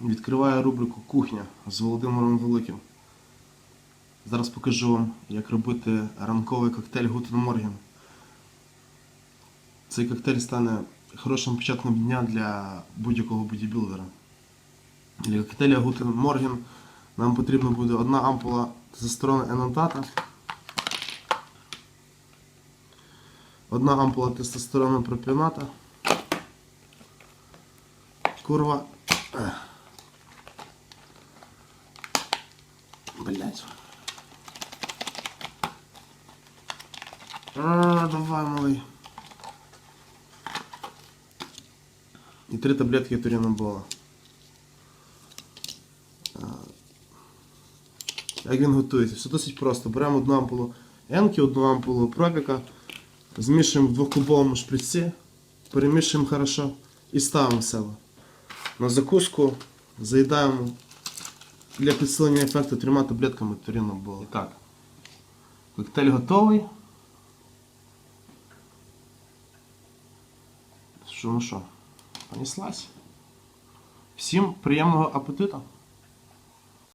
Відкриваю рубрику Кухня з Володимиром Великим. Зараз покажу вам, як робити ранковий коктейль Гутен Морген. Цей коктейль стане хорошим початком дня для будь-якого бодібілдера. Для коктейля Гутен Морген нам потрібна буде одна ампула тестостерону енантата, одна ампула тестостерону пропіоната, курва. Блять. А, давай, малий. І три таблетки турінобола. Як він готується? Все досить просто. Беремо одну ампулу енки, одну ампулу пропіка, змішуємо в двохкубовому шприці, перемішуємо хорошо і ставимо в себе. На закуску заїдаємо для підсилення ефекту трьома таблетками турінобола. Так. Коктейль готовий. Що, ну що, понеслась. Всім приємного апетиту!